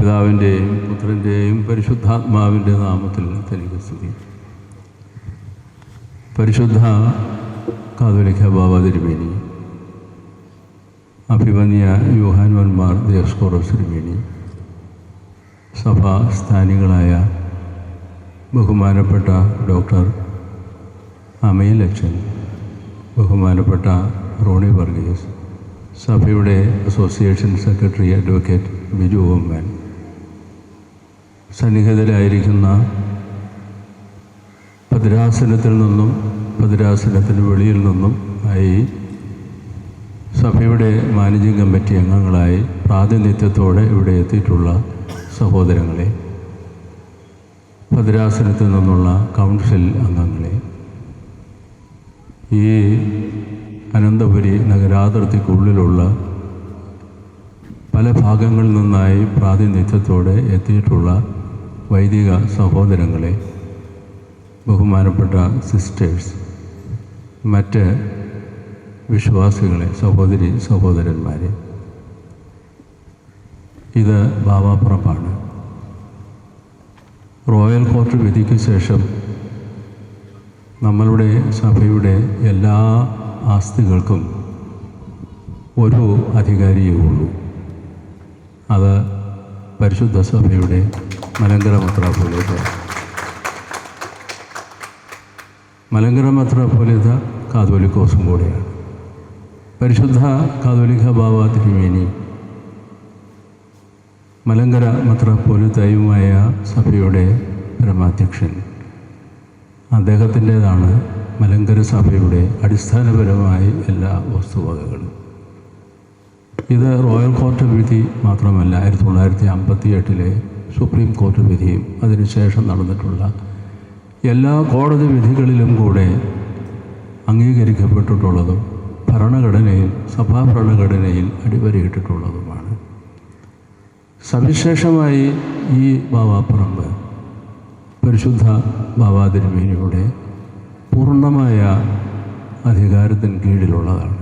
പിതാവിന്റെയും പുത്രന്റെയും പരിശുദ്ധാത്മാവിന്റെ നാമത്തിൽ തനിക്ക് പരിശുദ്ധ കാതോലിക്ക ബാബ തിരുമേനി. അഭിമന്യ യൂഹാൻവന്മാർ ദേവസ്കോറസ് തിരുമേനി. സഭാ സ്ഥാനികളായ ബഹുമാനപ്പെട്ട ഡോക്ടർ അമയിലച്ചൻ ബഹുമാനപ്പെട്ട റോണി വർഗീസ് സഭയുടെ association secretary advocate Biju Oommen സന്നിഹിതരായിരിക്കുന്ന ഭദ്രാസനത്തിൽ നിന്നും ഭദ്രാസനത്തിന് വെളിയിൽ നിന്നും ആയി സഭയുടെ മാനേജിംഗ് കമ്മിറ്റി അംഗങ്ങളായി പ്രാതിനിധ്യത്തോടെ ഇവിടെ എത്തിയിട്ടുള്ള സഹോദരങ്ങളെ ഭദ്രാസനത്തിൽ നിന്നുള്ള കൗൺസിൽ അംഗങ്ങളെ ഈ അനന്തപുരി നഗരാതിർത്തിക്കുള്ളിലുള്ള പല ഭാഗങ്ങളിൽ നിന്നായി പ്രാതിനിധ്യത്തോടെ എത്തിയിട്ടുള്ള വൈദിക സഹോദരങ്ങളെ ബഹുമാനപ്പെട്ട സിസ്റ്റേഴ്സ് മറ്റ് വിശ്വാസികളെ സഹോദരി സഹോദരന്മാരെ ഇത് ബാബാപ്പുറപ്പാണ് റോയൽ കോർട്ട് വിധിക്ക് ശേഷം നമ്മളുടെ സഭയുടെ എല്ലാ ആസ്തികൾക്കും ഒരു അധികാരിയേ ഉള്ളൂ. അത് പരിശുദ്ധ സഭയുടെ മലങ്കര മെത്രാപ്പൊലീത്ത. മലങ്കര മെത്രാപ്പൊലീത്ത കാതോലിക്കോസും കൂടെയാണ്. പരിശുദ്ധ കാതോലിക ബാബ തിരുമേനി മലങ്കര മെത്രാപ്പൊലിത്തയുമായ സഭയുടെ പരമാധ്യക്ഷൻ. അദ്ദേഹത്തിന്റേതാണ് മലങ്കര സഭയുടെ അടിസ്ഥാനപരമായി എല്ലാ വസ്തുവകകളും. ഇത് റോയൽ കോർട്ട് വിധി മാത്രമല്ല ആയിരത്തി തൊള്ളായിരത്തി അമ്പത്തി എട്ടിലെ സുപ്രീം കോർട്ട് വിധിയും അതിനുശേഷം നടന്നിട്ടുള്ള എല്ലാ കോടതി വിധികളിലും കൂടെ അംഗീകരിക്കപ്പെട്ടിട്ടുള്ളതും ഭരണഘടനയിൽ സഭാ ഭരണഘടനയിൽ അടിവരയിട്ടിട്ടുള്ളതുമാണ്. സവിശേഷമായി ഈ ബാവാപ്പുറമ്പ് പരിശുദ്ധ ബാബാതിരുമേനിയുടെ പൂർണമായ അധികാരത്തിന് കീഴിലുള്ളതാണ്.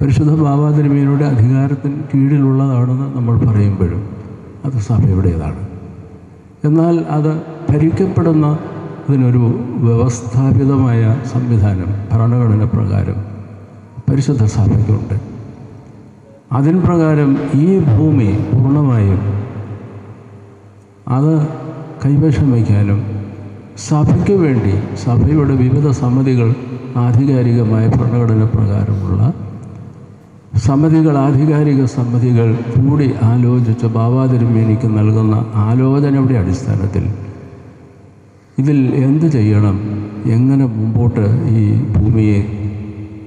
പരിശുദ്ധ ബാബാതിരുമേനിയുടെ അധികാരത്തിന് കീഴിലുള്ളതാണെന്ന് നമ്മൾ പറയുമ്പോഴും അത് സഭയുടേതാണ് എന്നാൽ അത് ഭരിക്കപ്പെടുന്ന അതിനൊരു വ്യവസ്ഥാപിതമായ സംവിധാനം ഭരണഘടന പ്രകാരം പരിശുദ്ധ സഭയ്ക്കുണ്ട് അതിൻ പ്രകാരം ഈ ഭൂമി പൂർണമായും അത് കൈവശം വയ്ക്കാനും സഭയ്ക്ക് വേണ്ടി സഭയുടെ വിവിധ സമിതികൾ ആധികാരികമായ ഭരണഘടന പ്രകാരമുള്ള സമിതികൾ ആധികാരിക സമിതികൾ കൂടി ആലോചിച്ച് ബാബാതിരുമേനിക്ക് നൽകുന്ന ആലോചനയുടെ അടിസ്ഥാനത്തിൽ ഇതിൽ എന്ത് ചെയ്യണം? എങ്ങനെ മുമ്പോട്ട് ഈ ഭൂമിയെ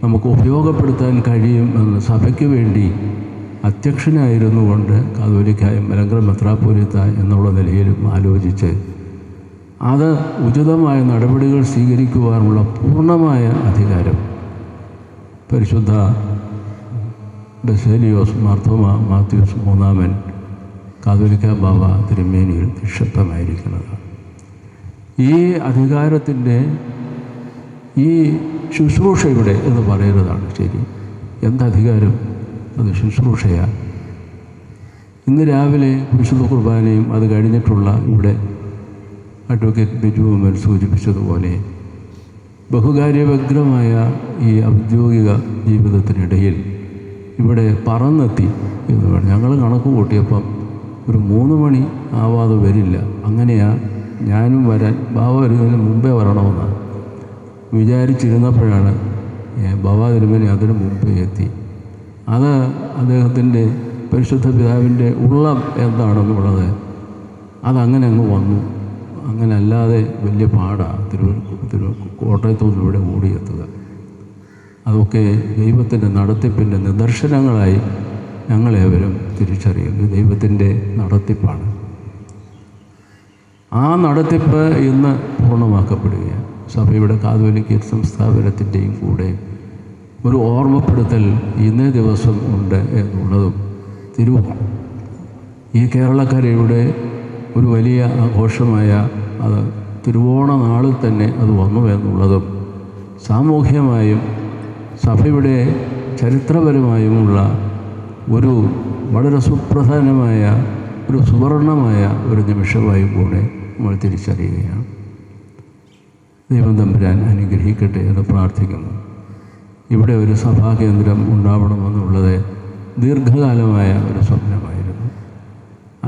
നമുക്ക് ഉപയോഗപ്പെടുത്താൻ കഴിയും എന്ന് സഭയ്ക്ക് വേണ്ടി അധ്യക്ഷനായിരുന്നു കൊണ്ട് കാതോലിക്കായ മലങ്കര മെത്രാപ്പോലിത്ത എന്നുള്ള നിലയിലും ആലോചിച്ച് അത് ഉചിതമായ നടപടികൾ സ്വീകരിക്കുവാനുള്ള പൂർണമായ അധികാരം പരിശുദ്ധ ബസേലിയോസ് മാർത്തോമ മാത്യൂസ് മൂന്നാമൻ കാതോലിക്ക ബാബ തിരുമേനിയിൽ നിക്ഷിപ്തമായിരിക്കുന്നത് ഈ അധികാരത്തിന്റെ ഈ ശുശ്രൂഷയുടെ എന്ന് പറയുന്നതാണ് ശരി. എന്തധികാരം? അത് ശുശ്രൂഷയാണ് ഇന്ന് രാവിലെ വിശുദ്ധ കുർബാനയും അത് കഴിഞ്ഞിട്ടുള്ള ഇവിടെ അഡ്വക്കേറ്റ് ബിജുമൻ സൂചിപ്പിച്ചതുപോലെ ബഹുകാര്യവഗ്രമായ ഈ ഔദ്യോഗിക ജീവിതത്തിനിടയിൽ ഇവിടെ പറന്നെത്തി എന്ന് പറഞ്ഞു. ഞങ്ങൾ കണക്ക് കൂട്ടിയപ്പം ഒരു മൂന്ന് മണി ആവാതെ വരില്ല. അങ്ങനെയാ ഞാനും വരാൻ ബാബ വരുന്നതിന് മുമ്പേ വരണമെന്നാണ് വിചാരിച്ചിരുന്നപ്പോഴാണ് ബാബ തിരുമേനി അതിന് മുമ്പേ എത്തി. അത് അദ്ദേഹത്തിന്റെ പരിശുദ്ധ പിതാവിന്റെ ഉള്ളം എന്താണെന്നുള്ളത് അതങ്ങനെ അങ്ങ് വന്നു. അങ്ങനെ അല്ലാതെ വലിയ പാടാണ് തിരുവനന്തപുരം തിരു കോട്ടയത്തുനിന്ന് ഇവിടെ ഓടിയെത്തുക. അതൊക്കെ ദൈവത്തിന്റെ നടത്തിപ്പിന്റെ നിദർശനങ്ങളായി ഞങ്ങളേവരും തിരിച്ചറിയുന്നു. ദൈവത്തിന്റെ നടത്തിപ്പാണ്. ആ നടത്തിപ്പ് ഇന്ന് പൂർണമാക്കപ്പെടുകയാണ്. സഭയുടെ കാതോലിക്ക സംസ്ഥാപനത്തിന്റെയും കൂടെ ഒരു ഓർമ്മപ്പെടുത്തൽ ഇന്നേ ദിവസം ഉണ്ട് എന്നുള്ളതും തിരുവോണം. ഈ കേരളക്കരയുടെ ഒരു വലിയ ആഘോഷമായ അത് തിരുവോണ നാളിൽ തന്നെ അത് വന്നു എന്നുള്ളതും സാമൂഹ്യമായും സഭയുടെ ചരിത്രപരമായുമുള്ള ഒരു വളരെ സുപ്രധാനമായ ഒരു സുവർണമായ ഒരു നിമിഷമായും കൂടെ നമ്മൾ തിരിച്ചറിയുകയാണ്. ദൈവം തമ്പുരാൻ അനുഗ്രഹിക്കട്ടെ എന്ന് പ്രാർത്ഥിക്കുന്നു. ഇവിടെ ഒരു സഭാകേന്ദ്രം ഉണ്ടാവണമെന്നുള്ളത് ദീർഘകാലമായ ഒരു സ്വപ്നമായിരുന്നു.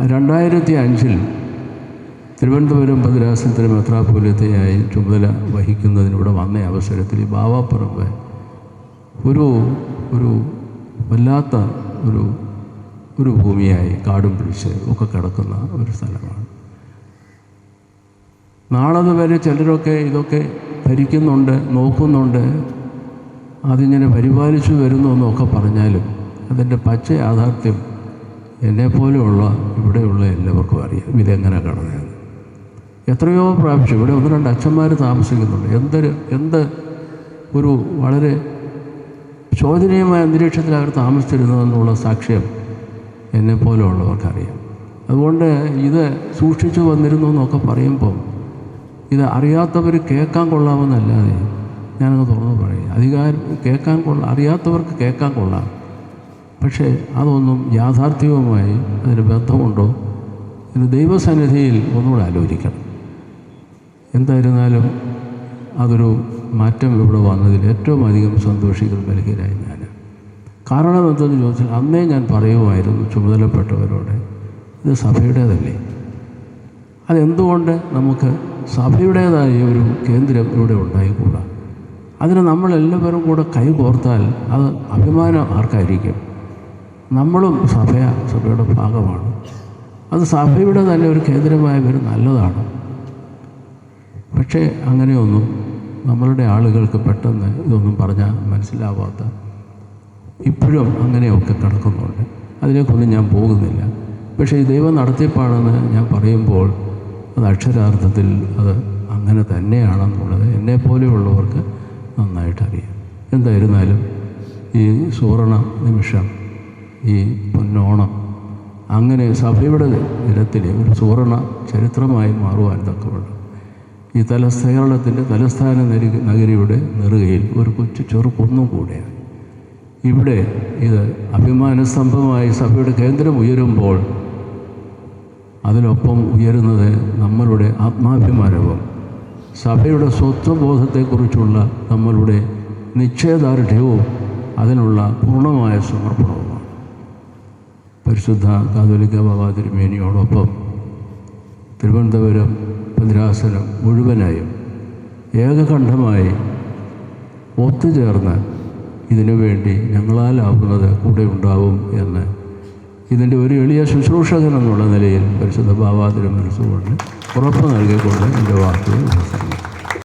രണ്ടായിരത്തി അഞ്ചിൽ തിരുവനന്തപുരം ഭദ്രാസനത്തിന് മെത്രാപോലിത്തയായി ചുമതല വഹിക്കുന്നതിനൂടെ വന്ന അവസരത്തിൽ ഈ ബാവാപ്പറമ്പ് ഒരു ഒരു വല്ലാത്ത ഒരു ഒരു ഭൂമിയായി കാടും പിടിച്ച് ഒക്കെ കിടക്കുന്ന ഒരു സ്ഥലമാണ്. നാളെ വരെ ചിലരൊക്കെ ഇതൊക്കെ ഭരിക്കുന്നുണ്ട് നോക്കുന്നുണ്ട്. അതിങ്ങനെ പരിപാലിച്ചു വരുന്നു എന്നൊക്കെ പറഞ്ഞാലും അതിന്റെ പച്ച യാഥാർത്ഥ്യം എന്നെപ്പോലെയുള്ള ഇവിടെയുള്ള എല്ലാവർക്കും അറിയാം. ഇതെങ്ങനെ കടന്നതെന്ന് എത്രയോ പ്രാവശ്യം ഇവിടെ ഒന്ന് രണ്ട് അച്ഛന്മാർ താമസിക്കുന്നുണ്ട്. എന്തൊരു എന്ത് ഒരു വളരെ ശോചനീയമായ അന്തരീക്ഷത്തിൽ അവർ താമസിച്ചിരുന്നതെന്നുള്ള സാക്ഷ്യം എന്നെപ്പോലെയുള്ളവർക്കറിയാം അതുകൊണ്ട് ഇത് സൂക്ഷിച്ചു വന്നിരുന്നു എന്നൊക്കെ പറയുമ്പം ഇത് അറിയാത്തവർ കേൾക്കാൻ കൊള്ളാമെന്നല്ലാതെ ഞാനങ്ങ് തുറന്നു പറയും. അധികാരം കേൾക്കാൻ കൊള്ള അറിയാത്തവർക്ക് കേൾക്കാൻ കൊള്ളാം. പക്ഷേ അതൊന്നും യാഥാർത്ഥ്യവുമായി അതിന് ബന്ധമുണ്ടോ ഇത് ദൈവസന്നിധിയിൽ ഒന്നുകൂടെ ആലോചിക്കണം. എന്തായിരുന്നാലും അതൊരു മാറ്റം ഇവിടെ വന്നതിൽ ഏറ്റവും അധികം സന്തോഷിക്കുന്ന ബലഹീനായി ഞാൻ. കാരണം എന്തെന്ന് ചോദിച്ചാൽ അന്നേ ഞാൻ പറയുമായിരുന്നു ചുമതലപ്പെട്ടവരോട് ഇത് സഭയുടേതല്ലേ? അതെന്തുകൊണ്ട് നമുക്ക് സഭയുടേതായ ഒരു കേന്ദ്രം ഇവിടെ ഉണ്ടായിക്കൂടാ? അതിന് നമ്മളെല്ലാവരും കൂടെ കൈകോർത്താൽ അത് അഭിമാനം ആർക്കായിരിക്കും? നമ്മളും സഭയ സഭയുടെ ഭാഗമാണ്. അത് സഭയുടെ തന്നെ ഒരു കേന്ദ്രമായി വരും നല്ലതാണ്. പക്ഷേ അങ്ങനെയൊന്നും നമ്മളുടെ ആളുകൾക്ക് പെട്ടെന്ന് ഇതൊന്നും പറഞ്ഞാൽ മനസ്സിലാവാത്ത ഇപ്പോഴും അങ്ങനെയൊക്കെ കിടക്കുന്നുണ്ട്. അതിലേക്കൊന്നും ഞാൻ പോകുന്നില്ല. പക്ഷേ ദൈവം നടത്തിയപ്പാണെന്ന് ഞാൻ പറയുമ്പോൾ അത് അക്ഷരാർത്ഥത്തിൽ അത് അങ്ങനെ തന്നെയാണെന്നുള്ളത് എന്നെപ്പോലെയുള്ളവർക്ക് നന്നായിട്ട് അറിയാം എന്തായിരുന്നാലും ഈ സുവർണ നിമിഷം ഈ പൊന്നോണം അങ്ങനെ സഭയുടെ ദിനത്തിൽ ഒരു സുവർണ ചരിത്രമായി മാറുവാൻ തക്കമുള്ള ഈ തലസ്ഥ കേരളത്തിന്റെ തലസ്ഥാന നഗരിയുടെ നെറുകയിൽ ഒരു കൊച്ചു ചെറുപ്പൊന്നും കൂടെയാണ്. ഇവിടെ ഇത് അഭിമാനസ്തംഭമായി സഭയുടെ കേന്ദ്രം ഉയരുമ്പോൾ അതിനൊപ്പം ഉയരുന്നത് നമ്മളുടെ ആത്മാഭിമാനവും സഭയുടെ സ്വത്വബോധത്തെക്കുറിച്ചുള്ള നമ്മളുടെ നിശ്ചയദാർഢ്യവും അതിനുള്ള പൂർണമായ സമർപ്പണവുമാണ്. പരിശുദ്ധ കാതോലിക്ക ബാബാ തിരുമേനിയോടൊപ്പം തിരുവനന്തപുരം ഭദ്രാസനം മുഴുവനായും ഏകകണ്ഠമായി ഒത്തുചേർന്ന് ഇതിനു വേണ്ടി ഞങ്ങളാലാവുന്നത് കൂടെ ഉണ്ടാവും എന്ന് ഇതിന്റെ ഒരു എളിയ ശുശ്രൂഷകൻ എന്നുള്ള നിലയിൽ പരിശുദ്ധ ഭാവാതിരം മനസ്സുകൊണ്ട് ഉറപ്പ് നൽകിക്കൊണ്ട് എന്റെ വാക്കുകൾ ഉപസംഹരിക്കുന്നു